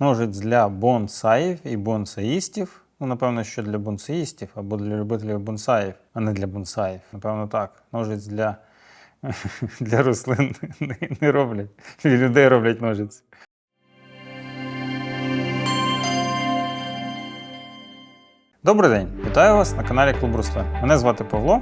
Ножиць для бонсаїв і бонсаїстів. Ну, напевно, що для бонсаїстів або для любителів бонсаїв, а не для бонсаїв. Напевно, так. Ножиць для, для рослин не, роблять. Для людей роблять ножиці. Добрий день! Вітаю вас на каналі Клуб Рослин. Мене звати Павло.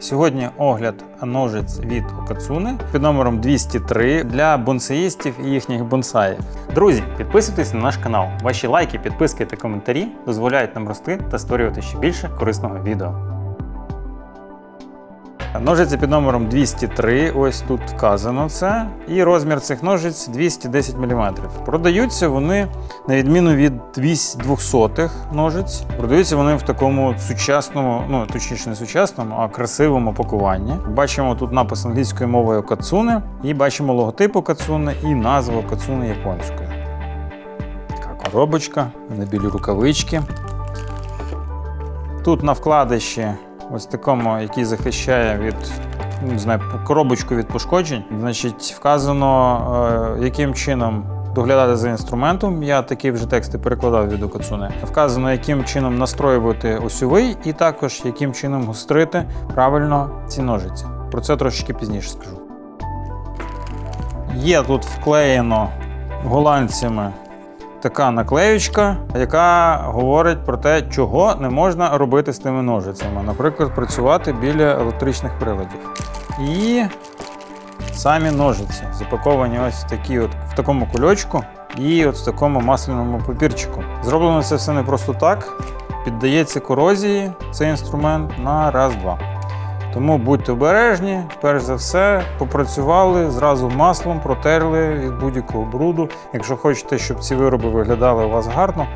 Сьогодні огляд ножиць від Окацуни під номером 203 для бонсаїстів і їхніх бонсаїв. Друзі, підписуйтесь на наш канал. Ваші лайки, підписки та коментарі дозволяють нам рости та створювати ще більше корисного відео. Ножиці під номером 203, ось тут вказано це. І розмір цих ножиць 210 мм. Продаються вони, на відміну від 200-х ножиць, продаються вони в такому сучасному, ну точніше не сучасному, а красивому пакуванні. Бачимо тут напис англійською мовою Кацуни, і бачимо логотип Кацуни і назву Кацуни японською. Така коробочка, на білі рукавички. Тут на вкладиші ось такому, який захищає від не знаю, коробочку від пошкоджень. Значить, вказано, е, яким чином доглядати за інструментом. Я такі вже тексти перекладав від Окацуни. Вказано, яким чином настроювати осьовий, і також яким чином гострити правильно ці ножиці. Про це трошечки пізніше скажу. Є тут вклеєно голландцями така наклеючка, яка говорить про те, чого не можна робити з тими ножицями. Наприклад, працювати біля електричних приладів. І самі ножиці запаковані ось в такі от в такому кульочку і от в такому масляному папірчику. Зроблено це все не просто так. Піддається корозії цей інструмент на раз-два. Тому будьте обережні, перш за все, попрацювали зразу маслом, протерли від будь-якого бруду. Якщо хочете, щоб ці вироби виглядали у вас гарно,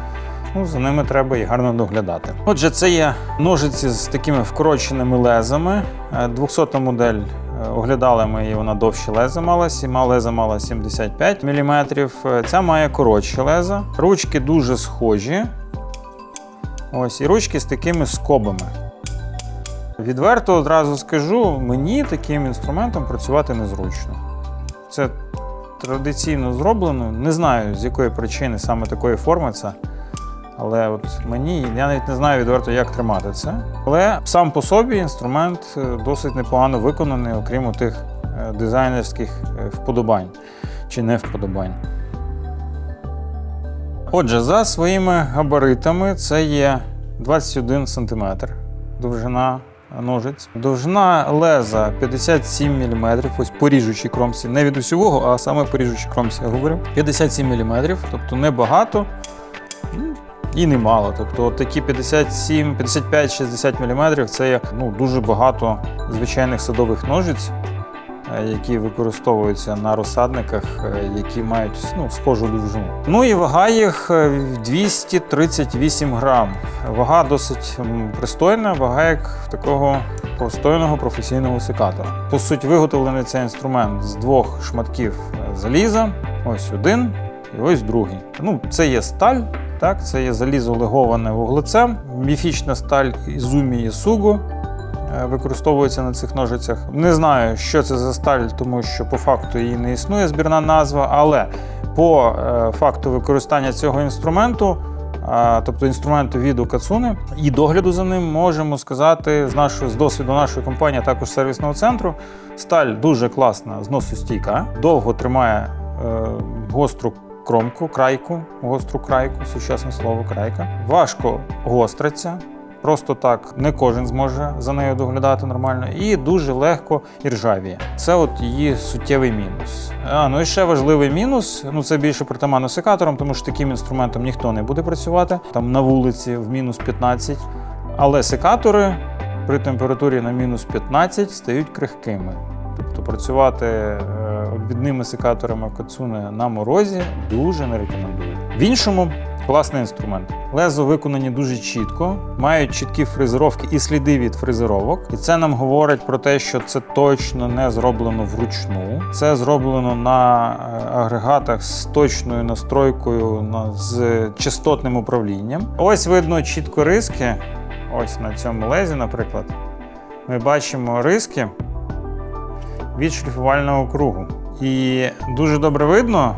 ну, за ними треба і гарно доглядати. Отже, це є ножиці з такими вкороченими лезами. Е, 200 модель е, оглядали ми її, вона довше леза мала, сіма леза мала 75 мм. Ця має коротші леза. Ручки дуже схожі. Ось, і ручки з такими скобами. Відверто одразу скажу, мені таким інструментом працювати незручно. Це традиційно зроблено. Не знаю, з якої причини саме такої форми це. Але от мені, я навіть не знаю відверто, як тримати це. Але сам по собі інструмент е, досить непогано виконаний, окрім тих дизайнерських е, вподобань чи не вподобань. Отже, за своїми габаритами це є 21 см довжина ножиць. Довжина леза 57 мм, ось поріжучі кромці. Не від усього, а саме по ріжучій кромці я говорю. 57 мм, тобто не багато ну, і немало. Тобто такі 57, 55-60 мм це ну, дуже багато звичайних садових ножиць. Е, Які використовуються на розсадниках, е, які мають ну, схожу довжину. Ну і вага їх е, 238 грам. Вага досить пристойна, вага як такого пристойного професійного секатора. По суті, виготовлений цей інструмент з двох шматків е, заліза. Ось один і ось другий. Ну, це є сталь, так, це є залізо леговане вуглецем, міфічна сталь Ізумі Ісугу е, використовується на цих ножицях. Не знаю, що це за сталь, тому що по факту її не існує збірна назва, але по е, факту використання цього інструменту, тобто інструменту від Окацуни і догляду за ним, можемо сказати з нашого з досвіду нашої компанії, а також сервісного центру. Сталь дуже класна, зносостійка, довго тримає е, гостру кромку, крайку, гостру крайку, сучасне слово крайка. Важко гостриться. Просто так не кожен зможе за нею доглядати нормально, і дуже легко і ржавіє. Це от її суттєвий мінус. А ну і ще важливий мінус. Ну це більше притаманно секатором, тому що таким інструментом ніхто не буде працювати там на вулиці в мінус 15. Але секатори при температурі на мінус 15 стають крихкими. Тобто працювати е, обвідними секаторами Кацуни на морозі дуже не рекомендую. В іншому класний інструмент. Лезо виконані дуже чітко, мають чіткі фрезеровки і сліди від фрезеровок. І це нам говорить про те, що це точно не зроблено вручну. Це зроблено на е, агрегатах з точною настройкою на- з частотним управлінням. Ось видно чітко риски. Ось на цьому лезі, наприклад, ми бачимо риски від шліфувального кругу. І дуже добре видно,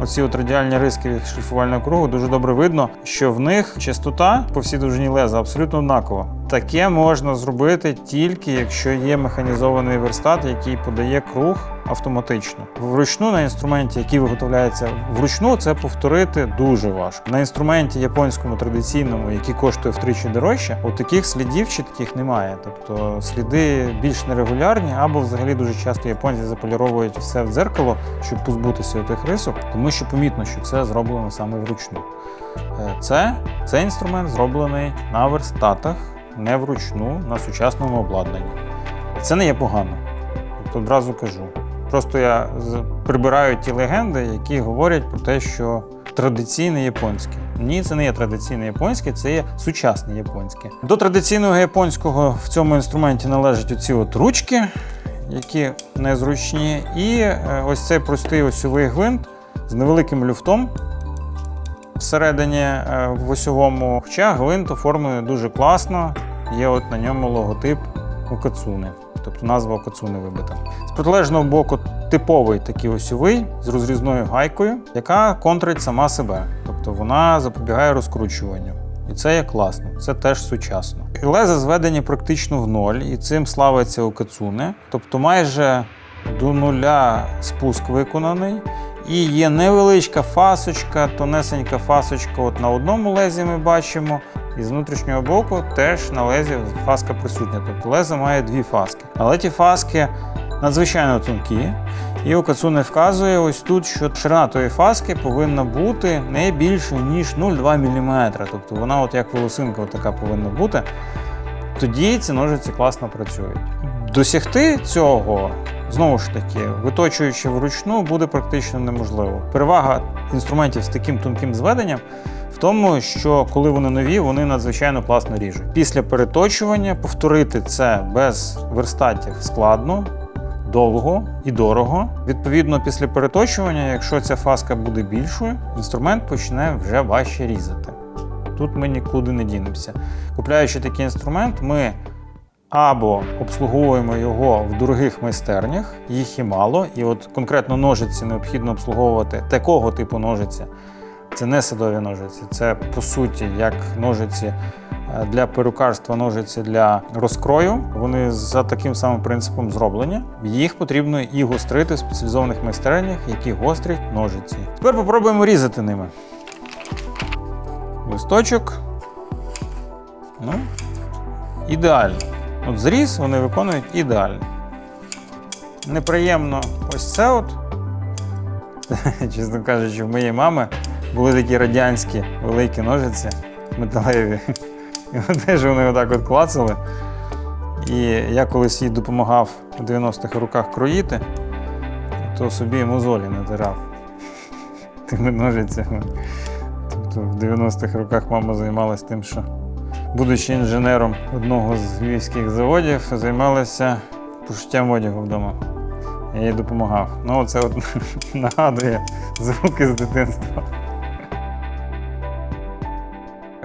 оці от радіальні риски шліфувального кругу, дуже добре видно, що в них частота по всій довжині леза абсолютно однакова. Таке можна зробити тільки якщо є механізований верстат, який подає круг автоматично. Вручну на інструменті, який виготовляється вручну, це повторити дуже важко. На інструменті японському традиційному, який коштує втричі дорожче, от таких слідів чітких немає. Тобто сліди більш нерегулярні, або взагалі дуже часто японці заполіровують все в дзеркало, щоб позбутися тих рисок, тому що помітно, що це зроблено саме вручну. Е, Це, інструмент зроблений на верстатах, не вручну, на сучасному обладнанні. Це не є погано. Тобто одразу кажу. Просто я прибираю ті легенди, які говорять про те, що традиційне японське. Ні, це не є традиційне японське, це є сучасне японське. До традиційного японського в цьому інструменті належать оці от ручки, які незручні, і е, ось цей простий осьовий гвинт з невеликим люфтом всередині е, в осьовому. Хоча гвинт оформлений дуже класно, є от на ньому логотип Окацуни, тобто назва Окацуни вибита. З протилежного боку типовий такий осьовий з розрізною гайкою, яка контрить сама себе, тобто вона запобігає розкручуванню. І це є класно, це теж сучасно. Леза зведені практично в ноль, і цим славиться Окацуне. Тобто майже до нуля спуск виконаний. І є невеличка фасочка, тонесенька фасочка. От на одному лезі ми бачимо. І з внутрішнього боку теж на лезі фаска присутня. Тобто лезо має дві фаски. Але ті фаски надзвичайно тонкі. І Окацуне вказує ось тут, що ширина тої фаски повинна бути не більше, ніж 0,2 мм. Тобто вона, от як волосинка, така повинна бути. Тоді ці ножиці класно працюють. Досягти цього, знову ж таки, виточуючи вручну, буде практично неможливо. Перевага інструментів з таким тонким зведенням в тому, що коли вони нові, вони надзвичайно класно ріжуть. Після переточування повторити це без верстатів складно, довго і дорого. Відповідно, після переточування, якщо ця фаска буде більшою, інструмент почне вже важче різати. Тут ми нікуди не дінемося. Купляючи такий інструмент, ми або обслуговуємо його в дорогих майстернях, їх і мало, і от конкретно ножиці необхідно обслуговувати такого типу ножиці. Це не садові ножиці, це по суті як ножиці е, для перукарства, ножиці для розкрою. Вони за таким самим принципом зроблені. Їх потрібно і гострити в спеціалізованих майстернях, які гострять ножиці. Тепер попробуємо різати ними. Листочок. Ну, ідеально. От зріз вони виконують ідеально. Неприємно ось це от. Чесно кажучи, в моєї мами були такі радянські великі ножиці металеві. І теж вони отак от клацали. І я колись їй допомагав у 90-х роках кроїти, то собі мозолі натирав тими ножицями. Тобто в 90-х роках мама займалася тим, що, будучи інженером одного з львівських заводів, займалася пошиттям одягу вдома. Я їй допомагав. Ну, це от нагадує звуки з дитинства.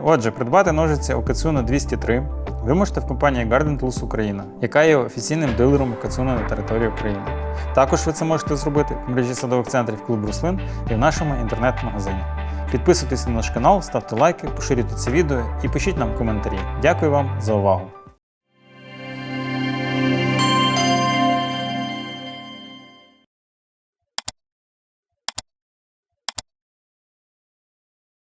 Отже, придбати ножиці Окацуна 203 ви можете в компанії Garden Tools Україна, яка є офіційним дилером Окацуна на території України. Також ви це можете зробити в мережі садових центрів клуб рослин і в нашому інтернет-магазині. Підписуйтесь на наш канал, ставте лайки, поширюйте це відео і пишіть нам коментарі. Дякую вам за увагу!